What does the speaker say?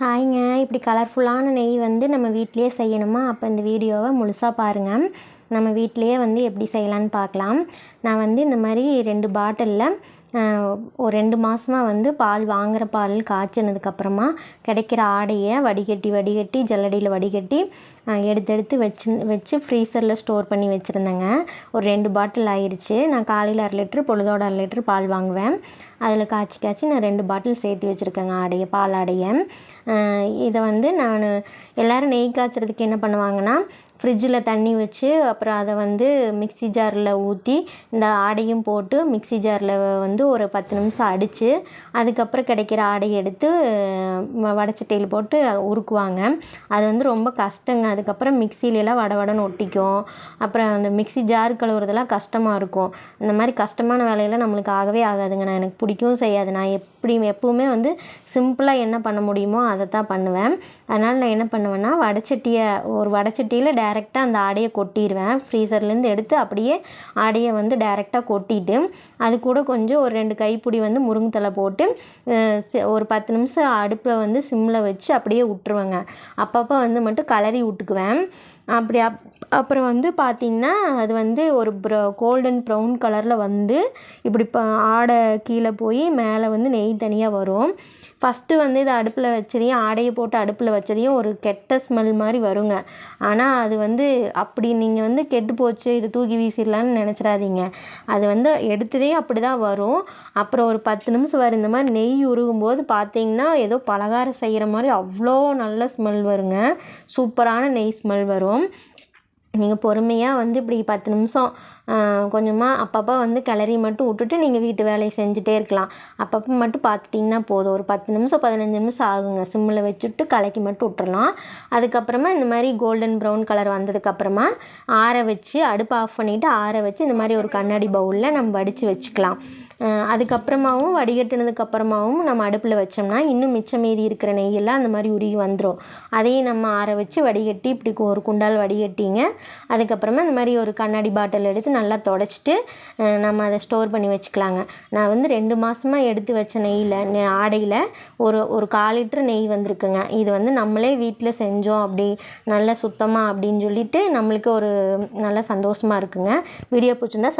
ஹாய்ங்க. இப்படி கலர்ஃபுல்லான நெய் வந்து நம்ம வீட்டிலேயே செய்யணுமா? அப்போ இந்த வீடியோவை முழுசாக பாருங்கள் நம்ம வீட்டிலேயே வந்து எப்படி செய்யலான்னு பார்க்கலாம். நான் வந்து இந்த மாதிரி ரெண்டு பாட்டிலில் ஒரு ரெண்டு மாதமா வந்து பால் வாங்குகிற பால் காய்ச்சினதுக்கப்புறமா கிடைக்கிற ஆடையை வடிகட்டி வடிகட்டி ஜல்லடியில் வடிகட்டி எடுத்து எடுத்து வச்சு வச்சு ஃப்ரீசரில் ஸ்டோர் பண்ணி வச்சுருந்தேங்க. ஒரு ரெண்டு பாட்டில் ஆயிடுச்சு நான் காலையில் அரை லிட்ரு பொழுதோட அரை லிட்ரு பால் வாங்குவேன். அதில் காய்ச்சி காய்ச்சி நான் ரெண்டு பாட்டில் சேர்த்து வச்சுருக்கேங்க ஆடையை பால் ஆடையை. இதை வந்து நான் எல்லோரும் நெய் காய்ச்சறதுக்கு என்ன பண்ணுவாங்கன்னா ஃப்ரிட்ஜில் தண்ணி வச்சு அப்புறம் அதை வந்து மிக்ஸி ஜாரில் ஊற்றி இந்த ஆடையும் போட்டு மிக்ஸி ஜாரில் வந்து ஒரு பத்து நிமிஷம் அடித்து அதுக்கப்புறம் கிடைக்கிற ஆடையை எடுத்து வடச்சட்டையில் போட்டு உருக்குவாங்க. அது வந்து ரொம்ப கஷ்டங்க. அதுக்கப்புறம் மிக்சிலெலாம் வட வடன்னு ஒட்டிக்கும். அப்புறம் அந்த மிக்ஸி ஜார் கழுவுறதெல்லாம் கஷ்டமாக இருக்கும். இந்த மாதிரி கஷ்டமான வேலையெல்லாம் நம்மளுக்கு ஆகவே ஆகாதுங்க. நான் எனக்கு பிடிக்கவும் செய்யாது. நான் எப் எப்படி எப்பவுமே வந்து சிம்பிளாக என்ன பண்ண முடியுமோ அதை தான் பண்ணுவேன். அதனால் நான் என்ன பண்ணுவேன்னா வடச்சட்டியை ஒரு வடச்சட்டியில் டேரெக்டாக அந்த ஆடையை கொட்டிடுவேன் ஃப்ரீசர்லேருந்து எடுத்து அப்படியே ஆடையை வந்து டேரெக்டாக கொட்டிட்டு அது கூட கொஞ்சம் ஒரு ரெண்டு கைப்பிடி வந்து முருங்கைத்தலை போட்டு ஒரு பத்து நிமிஷம் அடுப்பில் வந்து சிம்மில் வச்சு அப்படியே விட்ருவேங்க அப்பப்போ வந்து மட்டும் கலரி விட்டுக்குவேன். அப்படி அப் அப்புறம் வந்து பார்த்திங்கன்னா அது வந்து ஒரு ப்ர கோல்டன் ப்ரௌன் கலரில் வந்து இப்படி இப்போ ஆடை கீழே போய் மேலே வந்து நெய் தனியாக வரும். ஃபஸ்ட்டு வந்து இதை அடுப்பில் வச்சதையும் ஆடையை போட்டு அடுப்பில் வச்சதையும் ஒரு கெட்ட ஸ்மெல் மாதிரி வருங்க. ஆனால் அது வந்து அப்படி நீங்கள் வந்து கெட்டு போச்சு இது தூக்கி வீசிடலான்னு நினச்சிடாதீங்க. அது வந்து எடுத்ததே அப்படி தான் வரும். அப்புறம் ஒரு பத்து நிமிஷம் வரும் இந்த மாதிரி நெய் உருகும் போது பார்த்தீங்கன்னா ஏதோ பலகாரம் செய்கிற மாதிரி அவ்வளோ நல்ல ஸ்மெல் வருங்க. சூப்பரான நெய் ஸ்மெல் வரும். நீங்கள் பொறுமையாக வந்து இப்படி பத்து நிமிஷம் கொஞ்சமாக அப்பப்போ வந்து கிளறி மட்டும் விட்டுட்டு நீங்கள் வீட்டு வேலையை செஞ்சுட்டே இருக்கலாம். அப்பப்போ மட்டும் பார்த்துட்டிங்கன்னா போதும். ஒரு பத்து நிமிஷம் பதினஞ்சு நிமிஷம் ஆகுங்க. சிம்மில் வச்சுட்டு கலக்கி மட்டும் விட்டுறலாம். அதுக்கப்புறமா இந்த மாதிரி கோல்டன் ப்ரௌன் கலர் வந்ததுக்கப்புறமா ஆற வச்சு அடுப்பை ஆஃப் பண்ணிவிட்டு ஆற வச்சு இந்த மாதிரி ஒரு கண்ணாடி பவுலில் நம்ம வடித்து வச்சுக்கலாம். அதுக்கப்புறமாவும் வடிகட்டினதுக்கப்புறமாவும் நம்ம அடுப்பில் வச்சோம்னா இன்னும் மிச்சம் மீதி இருக்கிற நெய்யெல்லாம் அந்த மாதிரி உருகி வந்துடும் அதையும் நம்ம ஆற வச்சு வடிகட்டி இப்படி ஒரு குண்டால் வடிகட்டிங்க. அதுக்கப்புறமா இந்த மாதிரி ஒரு கண்ணாடி பாட்டில் எடுத்து நல்லா தொடச்சிட்டு நம்ம அதை ஸ்டோர் பண்ணி வச்சுக்கலாங்க. நான் வந்து ரெண்டு மாதமாக எடுத்து வச்ச நெய்யில் ஆடையில் ஒரு ஒரு கால் லிட்ரு நெய் வந்திருக்குங்க. இது வந்து நம்மளே வீட்டில் செஞ்சோம் அப்படி நல்ல சுத்தமாக அப்படின்னு சொல்லிட்டு நம்மளுக்கு ஒரு நல்ல சந்தோஷமாக இருக்குங்க. வீடியோ பிடிச்சிருந்தா